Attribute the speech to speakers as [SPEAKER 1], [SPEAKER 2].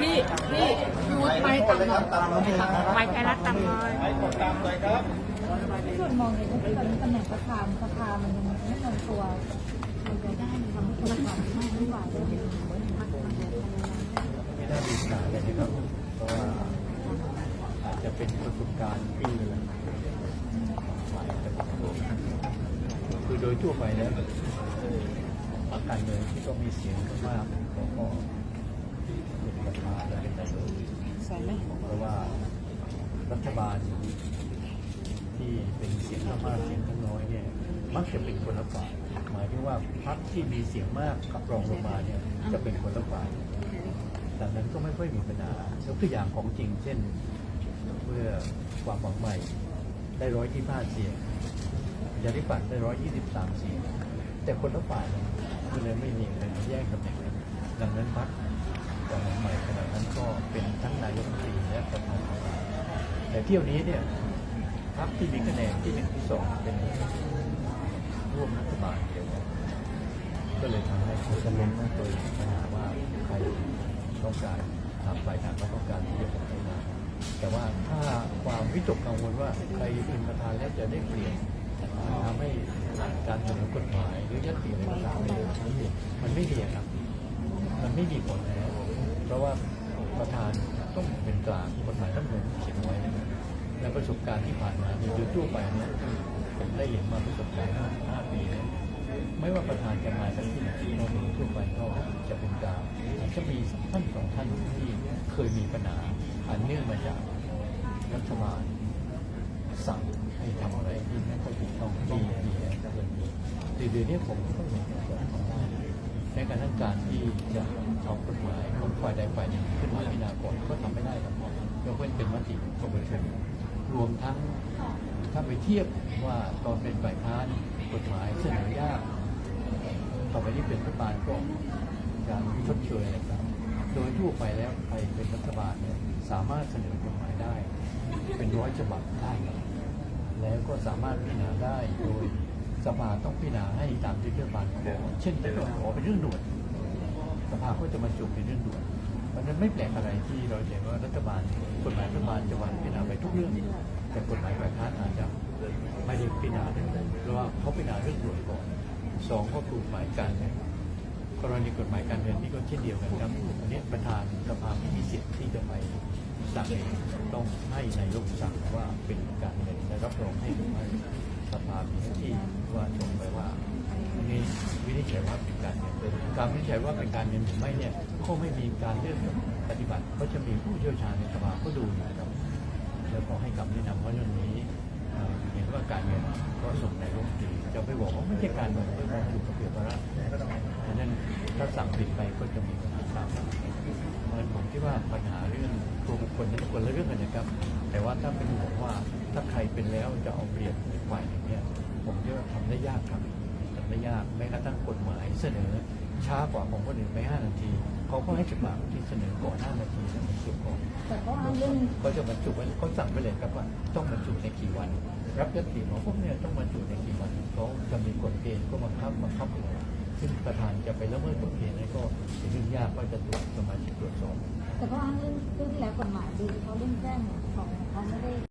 [SPEAKER 1] พี่พี่ยูดไปต่ำหน่อยไปไทยรัฐต่ำหน่อย
[SPEAKER 2] ส่วนมองเห็นว่าตอนนี้ตำแหน่งประธานสภามันยังไม่ลงตัวมันจะได้ทำให้คนละความมากขึ้นกว่าเดิม
[SPEAKER 3] ไม่น่ามีปัญหาเลยนะครับเพราะว่าอาจจะเป็นประสบการณ์ที่ฝ่ายคือโดยทั่วไปแล้ว พรรคการเมืองที่ก็มีเสียงมากเขาก็เป็นประธานและเป็นนายก
[SPEAKER 1] สวยไหม
[SPEAKER 3] เพราะว่ารัฐบาลที่เป็นเสียงมากเสียงน้อยเนี่ยมักจะเป็นคนละฝ่ายหมายถึงว่าพรรคที่มีเสียงมากกับรองลงมาเนี่ยจะเป็นคนละฝ่ายดังนั้นก็ไม่ค่อยมีปัญหายกตัวอย่างของจริงเช่น เมื่อความหวังใหม่ได้ร้อยที่ห้าเสียงประชาธิปัตย์ได้ร้อยยี่สิบสามเสียงแต่คนละฝ่าย ก็เลยไม่มีใครมาแย่งตำแหน่งกันดังนั้นพรรคความหวังใหม่ขณะนั้นก็เป็นทั้งนายกรัฐมนตรีและประธานสภาแต่เที่ยวนี้เนี่ยพรรคที่มีคะแนนที่หนึ่งที่สองเป็นร่วมรัฐบาลเดียวกันก็เลยทำให้เขาจะล้มโดยปัญหาว่าใครต้องการทางฝ่ายต่างก็ต้องการที่จะเป็นนายกแต่ว่าถ้าความวิตกกังวลว่าใครเป็นประธานแล้วจะได้เปลี่ยน ทำให้การเสนอกฎหมายหรือยัตติอะไรต่างๆเนี่ยมันไม่ดีครับ มันไม่มีผลแล้วเพราะว่าประธานต้องเป็นกลางกฎหมายต้องเหมือนเขียนไว้นะครับและประสบการณ์ที่ผ่านมาในยุคทั่วไปเนี่ยผมได้เห็นมาประสบการณ์5ปีเนี่ยไม่ว่าประธานจะมาจากที่ไหนเราดูทั่วไปก็จะเป็นกลางจะมีท่านสองท่านที่เคยมีปัญหาอันเนื่องมาจากรัฐบาล สั่งให้ทำอะไรที่ไม่ค่อยถูกต้องมีมีก็เลยมีแต่เดี๋ยวนี้ผมก็เห็นว่าทำได้ในการทั้งการที่จะเอากฎหมายของฝ่ายใดฝ่ายหนึ่งขึ้นมาพิจารณาก่อนก็ทำไม่ได้ครับยกเว้นเป็นมติของประชาชนรวมทั้งถ้าไปเทียบว่าตอนเป็นฝ่ายค้านกฎหมายเสนอยากต่อไปนี้เป็นรัฐบาลก็ การชดเชยอะไรครับโดยทั่วไปแล้วใครเป็นรัฐบาลเนี่ยสามารถเสนอกฎหมายได้ เป็นร้อยฉบับได้ครับแล้วก็สามารถพิจารณาได้โดยสภาต้องพิจารณาให้ตามที่รัฐบาลขอเช่นถ้าเกิดขอเป็นเรื่องด่วนสภาก็จะมาจุเป็นเรื่องด่วนเพราะนั้นไม่แปลกอะไรที่เราเห็นว่ารัฐบาลกฎหมายรัฐบาลจะวางพิจารณาไปทุกเรื่อง แต่กฎหมายฝ่ายค้านอาจจะไม่ได้พิจารณาเลยเพราะว่าเขาพิจารณาเรื่องด่วนก่อนสองก็คือกฎหมายการเมือง กรณีกฎหมายการเมืองนี่ก็เช่นเดียวกันครับอันนี้ประธานสภาไม่มีสิทธิ์ที่จะไปสั่งเองต้องให้นายกสั่งว่าเป็นการเมืองและรับรองให้หรือไม่สภามีหน้าที่ว่าชงไปว่าอันนี้วินิจฉัยว่าเป็นการเงินการวินิจฉัยว่าเป็นการเงินหรือไม่เนี่ยก็ไม่มีการเลือกปฏิบัติก็จะมีผู้เชี่ยวชาญในสภาก็ดูนะครับแล้วก็ให้คำแนะนำว่าเรื่องนี้เอ่อเห็นว่าการเงิน ก็ส่งในรัฐมนตรีจะไปบอกว่าไม่ใช่การเงินไม่มองอยู่กับเพียงภาระดังนั้นถ้าสั่งผิดไปก็จะมีปัญหาตามมาเพราะฉะนั้นผมคิดว่าปัญหาเรื่องตัวบุคคลนั้นคนละเรื่องกันนะครับ แต่ว่าถ้าเป็นห่วงว่าถ้าใครเป็นแล้วจะเอาเปรียบอีกฝ่ายหนึ่งเนี่ยผมคิดว่าทำได้ยากครับทำได้ยากแม้กระทั่งกฎหมายเสนอช้ากว่าของคนอื่นไป5นาที เขาก็ให้ฉบับที่เสนอก่อน5นาทีแล้วมันสุก่อน
[SPEAKER 2] แต่ก็อ้างเรื่อง
[SPEAKER 3] เขาจะบรรจุไว้เขาสั่งไปเลยครับว่าต้องบรรจุในกี่วัน รับยติของพวกเนี่ยต้องบรรจุในกี่วันเขาจะมีกฎเกณฑ์ก็บังคับบังคับเอาไว้ซึ่งประธานจะไปละเมิดกฎเกณฑ์นั้นก็เป็นเรื่องยากว่าจะถูกสมาชิกตรวจสอบ
[SPEAKER 2] แต่ก็อ้างเรื่องเรื่องที่แล้วกฎหมายดีเขาเรื่องแจ้งของเขาไม่ได้